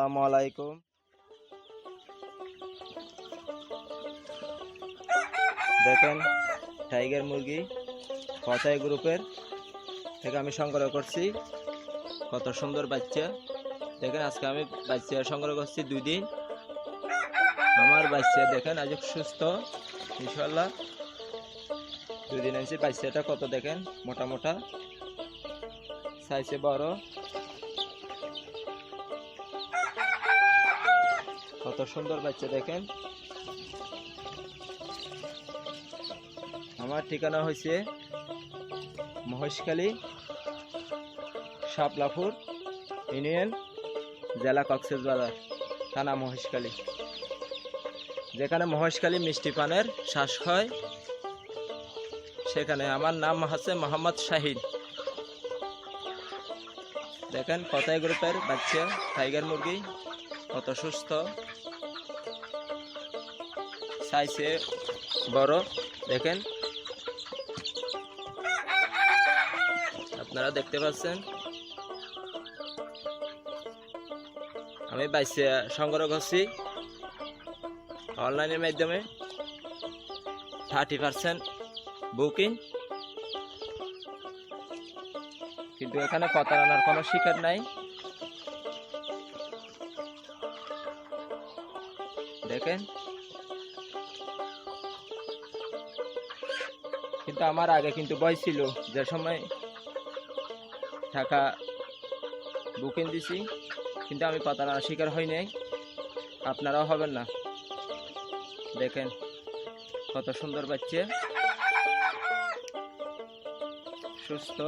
আলাইকুম। দেখেন, টাইগার মুরগি কথাই গ্রুপের থেকে আমি সংগ্রহ করছি। কত সুন্দর বাচ্চা। দেখেন, আজকে আমি বাচ্চা সংগ্রহ করছি দুই দিন। আমার বাচ্চা দেখেন আজ সুস্থ। ইনশাল্লাহ দুই দিন আনছি, বাচ্চাটা কত দেখেন, মোটা মোটা। সাইজে বড়। কত সুন্দর বাচ্চা দেখেন। আমার ঠিকানা হয়েছে মহেশখালী, শাপলাপুর, ইউনিয়ন, জেলা কক্সবাজার, থানা মহেশখালী। যেখানে মহেশখালী মিষ্টি পানের শ্বাস হয়, সেখানে আমার নাম হচ্ছে মোহাম্মদ শাহিদ দেখেন কথাই গ্রুপের বাচ্চা টাইগার মুরগি। কত সুস্থ? সাইজে বড়, দেখেন। আপনারা দেখতে পাচ্ছেন? আমি বাইসে, সংগ্রহ করছি। অনলাইনের মাধ্যমে। Thirty percent booking. কিন্তু এখানে প্রতারণার কোনো শিকার নাই। দেখেন। কিন্তু আমার আগে কিন্তু বয় ছিল, যে সময় টাকা বুকিং দিছি, কিন্তু আমি প্রতারণার শিকার হই নাই। আপনারাও হবেন না। দেখেন কত সুন্দর বাচ্চা। সুস্থ।